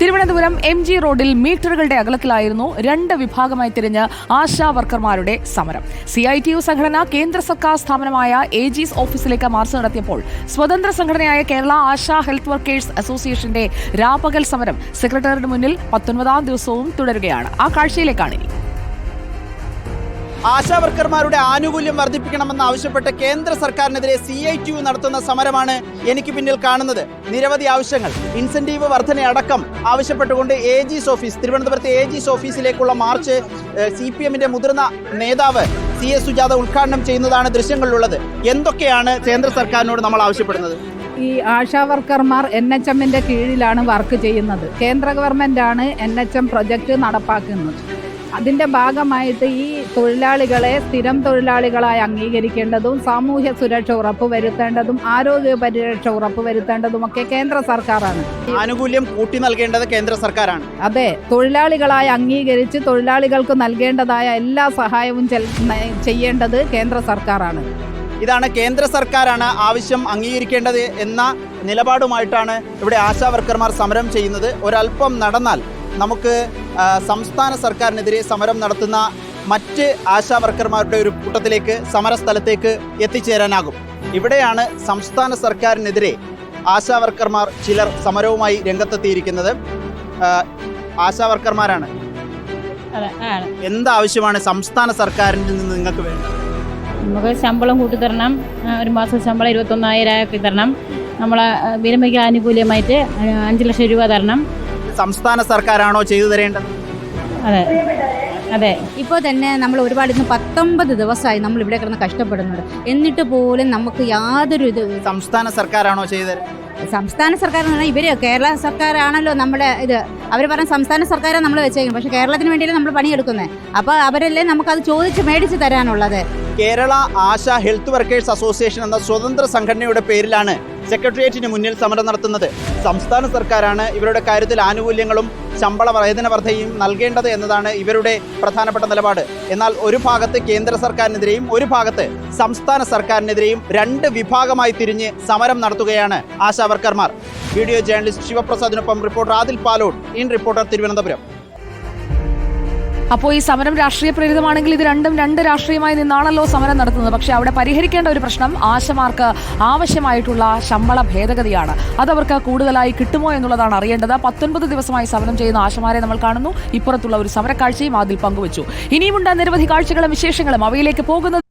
Thiruvananthapuram M G റോഡിൽ മീറ്ററുകളുടെ അകലത്തിലായിരുന്നു രണ്ട് വിഭാഗമായി തിരിഞ്ഞ് ആശാ വർക്കർമാരുടെ സമരം. സി ഐ ടി യു സംഘടന കേന്ദ്ര സർക്കാർ സ്ഥാപനമായ ഏജീസ് ഓഫീസിലേക്ക് മാർച്ച് നടത്തിയപ്പോൾ സ്വതന്ത്ര സംഘടനയായ കേരള ആശാ ഹെൽത്ത് വർക്കേഴ്സ് അസോസിയേഷന്റെ രാപകൽ സമരം സെക്രട്ടറിയുടെ മുന്നിൽ പത്തൊൻപതാം ദിവസവും തുടരുകയാണ്. ആ കാഴ്ചയിലേക്കാണ് ഇനി. ആശാ വർക്കർമാരുടെ ആനുകൂല്യം വർദ്ധിപ്പിക്കണമെന്ന് ആവശ്യപ്പെട്ട് കേന്ദ്ര സർക്കാരിനെതിരെ സി ഐ ടി യു നടത്തുന്ന സമരമാണ് എനിക്ക് പിന്നിൽ കാണുന്നത്. നിരവധി ആവശ്യങ്ങൾ ഇൻസെന്റീവ് വർധന അടക്കം ആവശ്യപ്പെട്ടുകൊണ്ട് എ ജിസ് ഓഫീസ് തിരുവനന്തപുരത്തെ A Jis ഓഫീസിലേക്കുള്ള March C P എമ്മിന്റെ മുതിർന്ന നേതാവ് സി എസ് സുജാത ഉദ്ഘാടനം ചെയ്യുന്നതാണ് ദൃശ്യങ്ങളിലുള്ളത്. എന്തൊക്കെയാണ് കേന്ദ്ര സർക്കാരിനോട് നമ്മൾ ആവശ്യപ്പെടുന്നത്? ഈ ആശാവർക്കർമാർ എൻ എച്ച് എമ്മിന്റെ കീഴിലാണ് വർക്ക് ചെയ്യുന്നത്. കേന്ദ്ര ഗവൺമെന്റ് ആണ് എൻ എച്ച് എം പ്രൊജക്ട് നടപ്പാക്കുന്നത്. അതിന്റെ ഭാഗമായിട്ട് ഈ തൊഴിലാളികളെ സ്ഥിരം തൊഴിലാളികളായി അംഗീകരിക്കേണ്ടതും സാമൂഹ്യ സുരക്ഷ ഉറപ്പുവരുത്തേണ്ടതും ആരോഗ്യ പരിരക്ഷ ഉറപ്പുവരുത്തേണ്ടതുമൊക്കെ കേന്ദ്ര സർക്കാരാണ്. ആനുകൂല്യം കൂട്ടി നൽകേണ്ടത് കേന്ദ്ര സർക്കാരാണ്. അതെ തൊഴിലാളികളായി അംഗീകരിച്ച് തൊഴിലാളികൾക്ക് നൽകേണ്ടതായ എല്ലാ സഹായവും ചെയ്യേണ്ടത് കേന്ദ്ര സർക്കാരാണ്. ഇതാണ് കേന്ദ്ര സർക്കാരാണ് ആവശ്യം അംഗീകരിക്കേണ്ടത് എന്ന നിലപാടുമായിട്ടാണ് ഇവിടെ ആശാ വർക്കർമാർ സമരം ചെയ്യുന്നത്. ഒരല്പം നടന്നാൽ നമുക്ക് സംസ്ഥാന സർക്കാരിനെതിരെ സമരം നടത്തുന്ന മറ്റ് ആശാവർക്കർമാരുടെ ഒരു കൂട്ടത്തിലേക്ക് സമരസ്ഥലത്തേക്ക് എത്തിച്ചേരാനാകും. ഇവിടെയാണ് സംസ്ഥാന സർക്കാരിനെതിരെ ആശാവർക്കർമാർ ചിലർ സമരവുമായി രംഗത്തെത്തിയിരിക്കുന്നത്. ആശാവർക്കർമാരാണ്. എന്താവശ്യമാണ് സംസ്ഥാന സർക്കാരിൽ നിന്ന് നിങ്ങൾക്ക് വേണ്ടത്? നമുക്ക് ശമ്പളം കൂട്ടി തരണം ഒരു മാസം ശമ്പളം ഇരുപത്തൊന്നായിരം ആക്കി തരണം. നമ്മളെ ആ, വിരമിക ആനുകൂല്യമായിട്ട് അഞ്ച് ലക്ഷം രൂപ തരണം. സംസ്ഥാന സർക്കാരാണോ ചെയ്തു തരേണ്ടത്? അതെ. അതെ. ഇപ്പോൾ തന്നെ നമ്മൾ ഒരുപാട് ഇന്ന് പത്തൊമ്പത് ദിവസമായി നമ്മൾ ഇവിടെ കിടന്ന് കഷ്ടപ്പെടുന്നുണ്ട്. എന്നിട്ട് പോലും നമുക്ക് യാതൊരു ഇത് സംസ്ഥാന സർക്കാരാണോ ചെയ്തു സംസ്ഥാന സർക്കാർ എന്ന് പറഞ്ഞാൽ ഇവർ കേരള സർക്കാരാണല്ലോ നമ്മുടെ ഇത്. അവർ പറഞ്ഞ സംസ്ഥാന സർക്കാരാണ് നമ്മൾ വെച്ചേക്കുന്നത്. പക്ഷേ കേരളത്തിന് വേണ്ടിയല്ലേ നമ്മൾ പണിയെടുക്കുന്നത് അപ്പോൾ അവരല്ലേ നമുക്കത് ചോദിച്ച് മേടിച്ച് തരാനുള്ളത്. Kerala ASHA health workers association എന്ന സ്വതന്ത്ര സംഘടനയുടെ പേരിലാണ് സെക്രട്ടേറിയറ്റിന് മുന്നിൽ സമരം നടത്തുന്നത്. സംസ്ഥാന സർക്കാരാണ് ഇവരുടെ കാര്യത്തിൽ ആനുകൂല്യങ്ങളും ശമ്പള വേതന വർധയും നൽകേണ്ടത് എന്നതാണ് ഇവരുടെ പ്രധാനപ്പെട്ട നിലപാട്. എന്നാൽ ഒരു ഭാഗത്ത് കേന്ദ്ര സർക്കാരിനെതിരെയും ഒരു ഭാഗത്ത് സംസ്ഥാന സർക്കാരിനെതിരെയും രണ്ട് വിഭാഗമായി തിരിഞ്ഞ് സമരം നടത്തുകയാണ് ആശാ വർക്കർമാർ. Video journalist ശിവപ്രസാദിനൊപ്പം reporter Adil Palode. In reporter Thiruvananthapuram. അപ്പോൾ ഈ സമരം രാഷ്ട്രീയ പ്രേരിതമാണെങ്കിൽ ഇത് രണ്ടും രണ്ട് രാഷ്ട്രീയമായി നിന്നാണല്ലോ സമരം നടത്തുന്നത്. പക്ഷേ അവിടെ പരിഹരിക്കേണ്ട ഒരു പ്രശ്നം ആശമാർക്ക് ആവശ്യമായിട്ടുള്ള ശമ്പള ഭേദഗതിയാണ്. അതവർക്ക് കൂടുതലായി കിട്ടുമോ എന്നുള്ളതാണ് അറിയേണ്ടത്. പത്തൊൻപത് ദിവസമായി സമരം ചെയ്യുന്ന ആശമാരെ നമ്മൾ കാണുന്നു. ഇപ്പുറത്തുള്ള ഒരു സമരക്കാഴ്ചയും അതിൽ പങ്കുവച്ചു. ഇനിയുമുണ്ട് നിരവധി കാഴ്ചകളും വിശേഷങ്ങളും. അവയിലേക്ക് പോകുന്നത്